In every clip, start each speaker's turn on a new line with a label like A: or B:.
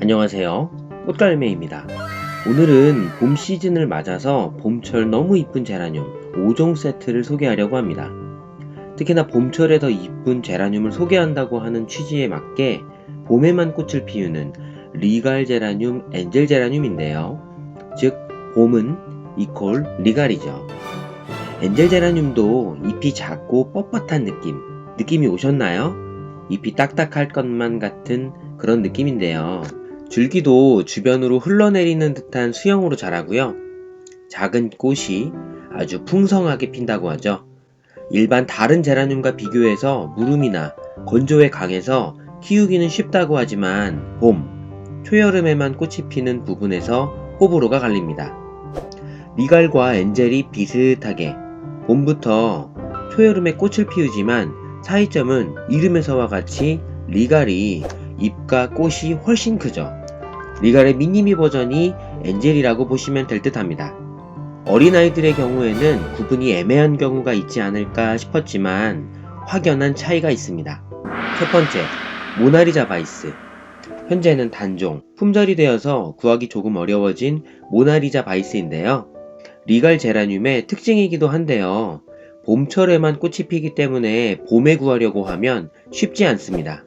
A: 안녕하세요. 꽃갈매입니다. 오늘은 봄 시즌을 맞아서 봄철 너무 이쁜 제라늄 5종 세트를 소개하려고 합니다. 특히나 봄철에 더 이쁜 제라늄을 소개한다고 하는 취지에 맞게 봄에만 꽃을 피우는 리갈 제라늄, 엔젤 제라늄인데요. 즉, 봄은 이콜 리갈이죠. 엔젤 제라늄도 잎이 작고 뻣뻣한 느낌, 느낌이 오셨나요? 잎이 딱딱할 것만 같은 그런 느낌인데요. 줄기도 주변으로 흘러내리는 듯한 수영으로 자라고요. 작은 꽃이 아주 풍성하게 핀다고 하죠. 일반 다른 제라늄과 비교해서 무름이나 건조에 강해서 키우기는 쉽다고 하지만 봄, 초여름에만 꽃이 피는 부분에서 호불호가 갈립니다. 리갈과 엔젤이 비슷하게 봄부터 초여름에 꽃을 피우지만 차이점은 이름에서와 같이 리갈이 잎과 꽃이 훨씬 크죠. 리갈의 미니미 버전이 엔젤이라고 보시면 될 듯 합니다. 어린아이들의 경우에는 구분이 애매한 경우가 있지 않을까 싶었지만 확연한 차이가 있습니다. 첫 번째, 모나리자 바이스. 현재는 단종, 품절이 되어서 구하기 조금 어려워진 모나리자 바이스인데요. 리갈 제라늄의 특징이기도 한데요. 봄철에만 꽃이 피기 때문에 봄에 구하려고 하면 쉽지 않습니다.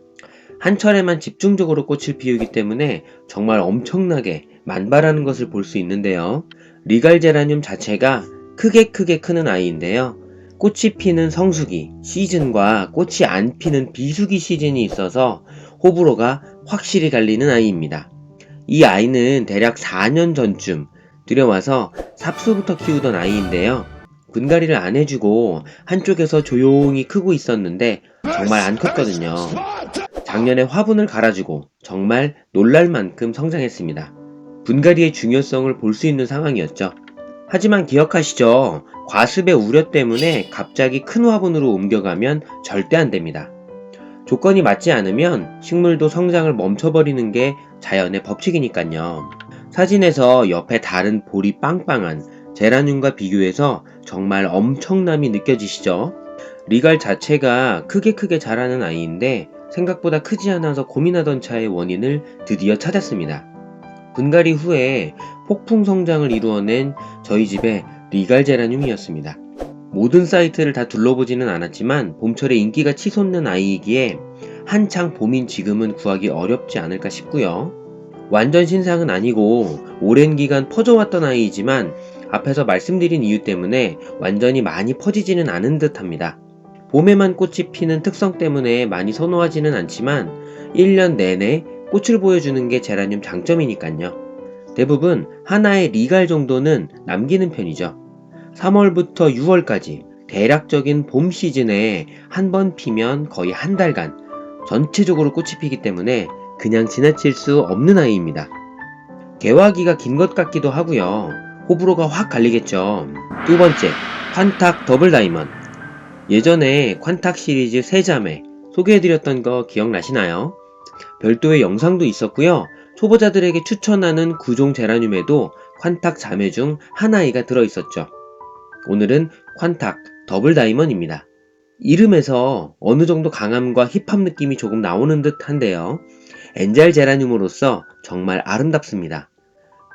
A: 한 철에만 집중적으로 꽃을 피우기 때문에 정말 엄청나게 만발하는 것을 볼 수 있는데요. 리갈 제라늄 자체가 크게 크게 크는 아이인데요. 꽃이 피는 성수기 시즌과 꽃이 안 피는 비수기 시즌이 있어서 호불호가 확실히 갈리는 아이입니다. 이 아이는 대략 4년 전쯤 들여와서 삽수부터 키우던 아이인데요. 분갈이를 안 해주고 한쪽에서 조용히 크고 있었는데 정말 안 컸거든요. 작년에 화분을 갈아주고 정말 놀랄 만큼 성장했습니다. 분갈이의 중요성을 볼 수 있는 상황이었죠. 하지만 기억하시죠? 과습의 우려 때문에 갑자기 큰 화분으로 옮겨가면 절대 안 됩니다. 조건이 맞지 않으면 식물도 성장을 멈춰버리는 게 자연의 법칙이니까요. 사진에서 옆에 다른 볼이 빵빵한 제라늄과 비교해서 정말 엄청남이 느껴지시죠? 리갈 자체가 크게 크게 자라는 아이인데 생각보다 크지 않아서 고민하던 차의 원인을 드디어 찾았습니다. 분갈이 후에 폭풍 성장을 이루어낸 저희 집의 리갈 제라늄이었습니다. 모든 사이트를 다 둘러보지는 않았지만 봄철에 인기가 치솟는 아이이기에 한창 봄인 지금은 구하기 어렵지 않을까 싶고요. 완전 신상은 아니고 오랜 기간 퍼져왔던 아이이지만 앞에서 말씀드린 이유 때문에 완전히 많이 퍼지지는 않은 듯 합니다. 봄에만 꽃이 피는 특성 때문에 많이 선호하지는 않지만 1년 내내 꽃을 보여주는 게 제라늄 장점이니까요. 대부분 하나의 리갈 정도는 남기는 편이죠. 3월부터 6월까지 대략적인 봄 시즌에 한 번 피면 거의 한 달간 전체적으로 꽃이 피기 때문에 그냥 지나칠 수 없는 아이입니다. 개화기가 긴 것 같기도 하고요. 호불호가 확 갈리겠죠. 두 번째, 콴탁 더블 다이먼. 예전에 콴탁 시리즈 세자매 소개해드렸던 거 기억나시나요? 별도의 영상도 있었고요. 초보자들에게 추천하는 구종 제라늄에도 콴탁 자매 중 하나이가 들어있었죠. 오늘은 콴탁 더블 다이먼입니다. 이름에서 어느 정도 강함과 힙합 느낌이 조금 나오는 듯 한데요. 엔젤 제라늄으로서 정말 아름답습니다.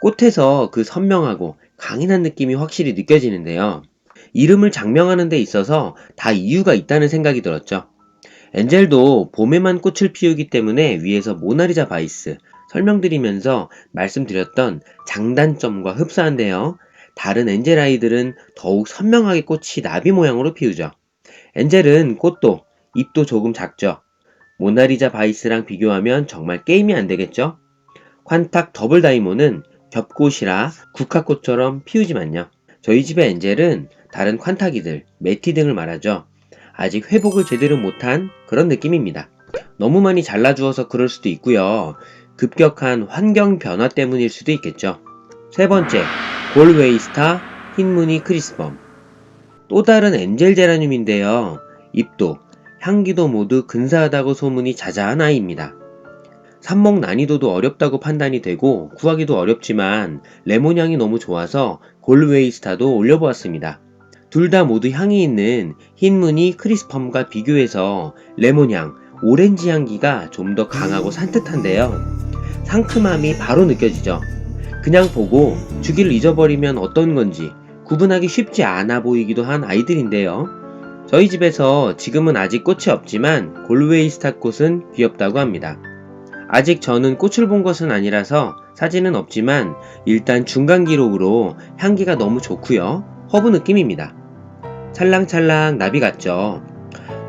A: 꽃에서 그 선명하고 강인한 느낌이 확실히 느껴지는데요. 이름을 장명하는 데 있어서 다 이유가 있다는 생각이 들었죠. 엔젤도 봄에만 꽃을 피우기 때문에 위에서 모나리자 바이스 설명드리면서 말씀드렸던 장단점과 흡사한데요. 다른 엔젤 아이들은 더욱 선명하게 꽃이 나비 모양으로 피우죠. 엔젤은 꽃도 잎도 조금 작죠. 모나리자 바이스랑 비교하면 정말 게임이 안 되겠죠? 콴탁 더블 다이모는 겹꽃이라 국화꽃처럼 피우지만요. 저희 집의 엔젤은 다른 콴탁이들, 메티 등을 말하죠. 아직 회복을 제대로 못한 그런 느낌입니다. 너무 많이 잘라주어서 그럴 수도 있고요. 급격한 환경 변화 때문일 수도 있겠죠. 세 번째, 골웨이스타 흰무늬 크리스범. 또 다른 엔젤 제라늄인데요. 잎도, 향기도 모두 근사하다고 소문이 자자한 아이입니다. 삽목 난이도도 어렵다고 판단이 되고 구하기도 어렵지만 레몬향이 너무 좋아서 골웨이스타도 올려보았습니다. 둘 다 모두 향이 있는 흰 무늬 크리스펌과 비교해서 레몬향, 오렌지 향기가 좀 더 강하고 산뜻한데요. 상큼함이 바로 느껴지죠. 그냥 보고 주기를 잊어버리면 어떤 건지 구분하기 쉽지 않아 보이기도 한 아이들인데요. 저희 집에서 지금은 아직 꽃이 없지만 골웨이 스타 꽃은 귀엽다고 합니다. 아직 저는 꽃을 본 것은 아니라서 사진은 없지만 일단 중간 기록으로 향기가 너무 좋고요. 허브 느낌입니다. 찰랑찰랑 나비 같죠.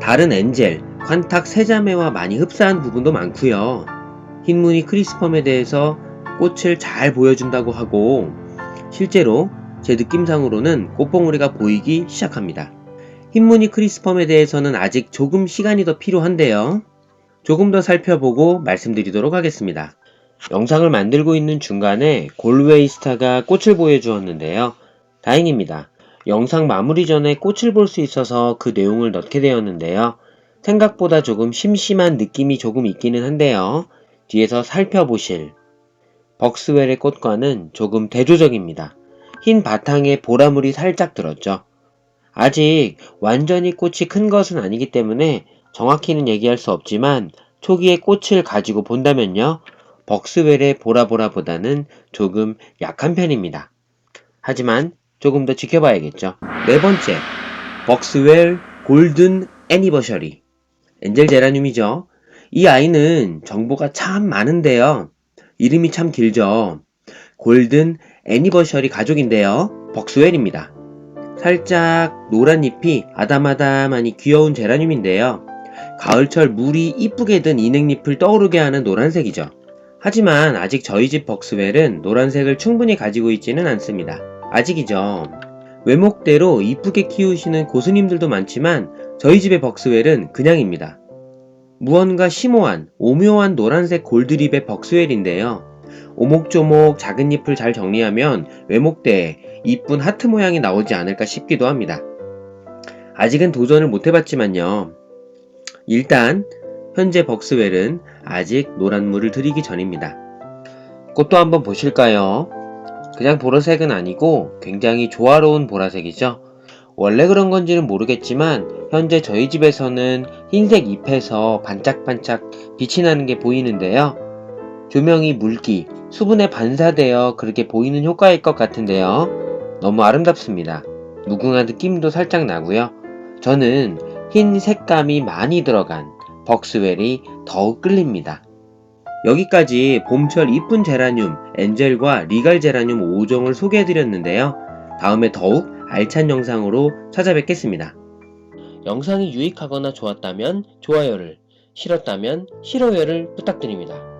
A: 다른 엔젤, 관탁 세자매와 많이 흡사한 부분도 많고요. 흰무늬 크리스펌에 대해서 꽃을 잘 보여준다고 하고 실제로 제 느낌상으로는 꽃봉오리가 보이기 시작합니다. 흰무늬 크리스펌에 대해서는 아직 조금 시간이 더 필요한데요. 조금 더 살펴보고 말씀드리도록 하겠습니다. 영상을 만들고 있는 중간에 골웨이스타가 꽃을 보여주었는데요. 다행입니다. 영상 마무리 전에 꽃을 볼 수 있어서 그 내용을 넣게 되었는데요. 생각보다 조금 심심한 느낌이 조금 있기는 한데요. 뒤에서 살펴보실 벅스웰의 꽃과는 조금 대조적입니다. 흰 바탕에 보라물이 살짝 들었죠. 아직 완전히 꽃이 큰 것은 아니기 때문에 정확히는 얘기할 수 없지만 초기에 꽃을 가지고 본다면요. 벅스웰의 보라보라보다는 조금 약한 편입니다. 하지만 조금 더 지켜봐야겠죠. 네 번째, 벅스웰 골든 애니버셔리. 엔젤 제라늄이죠. 이 아이는 정보가 참 많은데요. 이름이 참 길죠. 골든 애니버셔리 가족인데요. 벅스웰입니다. 살짝 노란 잎이 아담아담하니 귀여운 제라늄인데요. 가을철 물이 이쁘게 든 인행잎을 떠오르게 하는 노란색이죠. 하지만 아직 저희 집 벅스웰은 노란색을 충분히 가지고 있지는 않습니다. 아직이죠. 외목대로 이쁘게 키우시는 고수님들도 많지만 저희 집의 벅스웰은 그냥입니다. 무언가 심오한 오묘한 노란색 골드립의 벅스웰인데요. 오목조목 작은 잎을 잘 정리하면 외목대에 이쁜 하트 모양이 나오지 않을까 싶기도 합니다. 아직은 도전을 못 해봤지만요. 일단 현재 벅스웰은 아직 노란 물을 들이기 전입니다. 꽃도 한번 보실까요? 그냥 보라색은 아니고 굉장히 조화로운 보라색이죠. 원래 그런 건지는 모르겠지만 현재 저희 집에서는 흰색 잎에서 반짝반짝 빛이 나는 게 보이는데요. 조명이 물기, 수분에 반사되어 그렇게 보이는 효과일 것 같은데요. 너무 아름답습니다. 무궁한 느낌도 살짝 나고요. 저는 흰 색감이 많이 들어간 벅스웰이 더욱 끌립니다. 여기까지 봄철 이쁜 제라늄, 엔젤과 리갈 제라늄 5종을 소개해드렸는데요. 다음에 더욱 알찬 영상으로 찾아뵙겠습니다. 영상이 유익하거나 좋았다면 좋아요를, 싫었다면 싫어요를 부탁드립니다.